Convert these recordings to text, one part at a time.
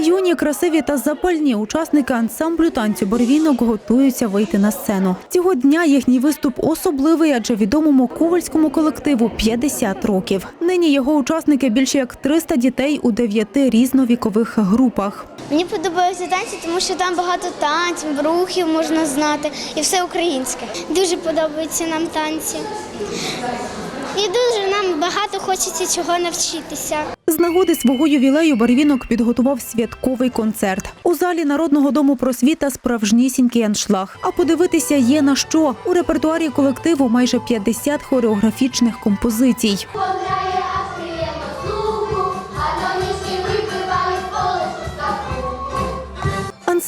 Юні, красиві та запальні учасники ансамблю танцю Барвінок готуються вийти на сцену. Цього дня їхній виступ особливий, адже відомому ковальському колективу 50 років. Нині його учасники більше як 300 дітей у дев'яти різновікових групах. Мені подобаються танці, тому що там багато танців, рухів можна знати і все українське. Дуже подобаються нам танці. І дуже нам багато хочеться чого навчитися. З нагоди свого ювілею Барвінок підготував святковий концерт. У залі Народного дому просвіта справжнісінький аншлаг. А подивитися є на що. У репертуарі колективу майже 50 хореографічних композицій.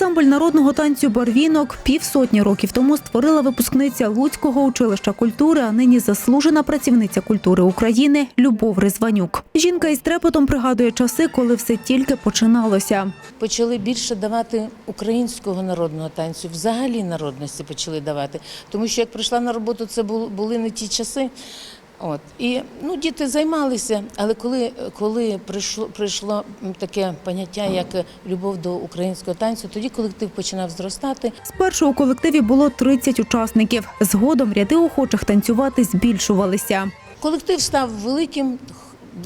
Ансамбль народного танцю Барвінок півсотні років тому створила випускниця Луцького училища культури, а нині заслужена працівниця культури України Любов Резванюк. Жінка із трепетом пригадує часи, коли все тільки починалося. почали більше давати українського народного танцю, взагалі народності почали давати. Тому що як прийшла на роботу, це бу- були не ті часи. От і ну діти займалися, але коли, коли прийшло прийшло таке поняття, як любов до українського танцю, тоді колектив починав зростати. Спершу у колективі було 30 учасників. Згодом ряди охочих танцювати збільшувалися. Колектив став великим,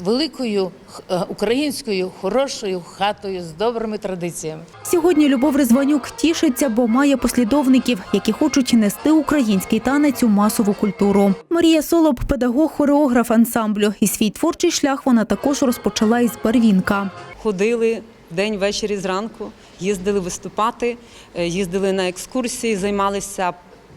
великою е, українською хорошою хатою з добрими традиціями. Сьогодні Любов Резванюк тішиться, бо має послідовників, які хочуть нести український танець у масову культуру. Марія Солоб – педагог, хореограф ансамблю. І свій творчий шлях вона також розпочала із Барвінка. ходили день, ввечері зранку, їздили виступати, е, їздили на екскурсії, займалися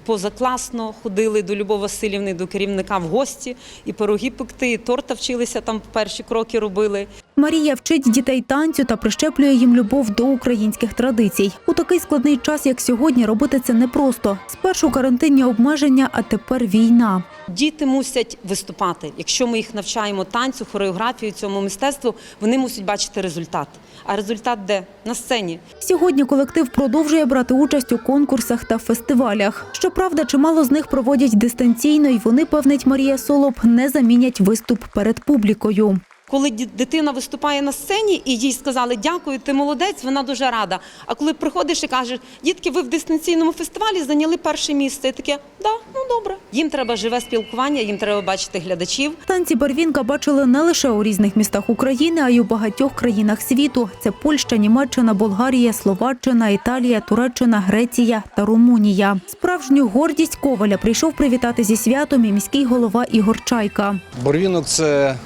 позакласно, ходили до Любов Васильівни, до керівника в гості, і пироги пекти, і торта вчилися там перші кроки робили. Марія вчить дітей танцю та прищеплює їм любов до українських традицій. У такий складний час, як сьогодні, робити це непросто. Спершу карантинні обмеження, а тепер війна. Діти мусять виступати. Якщо ми їх навчаємо танцю, хореографію, цьому мистецтву, вони мусять бачити результат. А результат де? На сцені. Сьогодні колектив продовжує брати участь у конкурсах та фестивалях. Щоправда, чимало з них проводять дистанційно, і вони, певнить Марія Солоб, не замінять виступ перед публікою. Коли дитина виступає на сцені і їй сказали дякую, ти молодець, вона дуже рада. А коли приходиш і кажеш, дітки, ви в дистанційному фестивалі зайняли перше місце. І таке, да, ну добре. Їм треба живе спілкування, їм треба бачити глядачів. Танці Барвінка бачили не лише у різних містах України, а й у багатьох країнах світу. Це Польща, Німеччина, Болгарія, Словаччина, Італія, Туреччина, Греція та Румунія. Справжню гордість Коваля прийшов привітати зі святом і міський голова Ігор Чайка. Борвінок це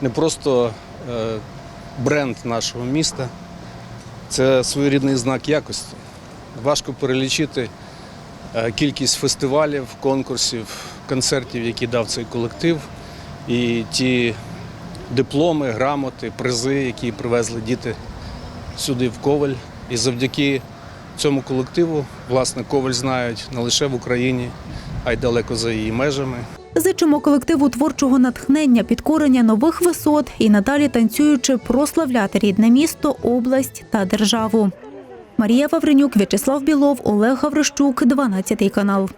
не просто е, бренд нашого міста, це своєрідний знак якості. Важко перелічити е, кількість фестивалів, конкурсів, концертів, які дав цей колектив, і ті дипломи, грамоти, призи, які привезли діти сюди в Коваль. І завдяки цьому колективу, власне, Коваль знають не лише в Україні, а й далеко за її межами. Зичимо колективу творчого натхнення, підкорення нових висот і надалі танцюючи прославляти рідне місто, область та державу. Марія Вавренюк, В'ячеслав Білов, Олег Гаврищук, 12 канал.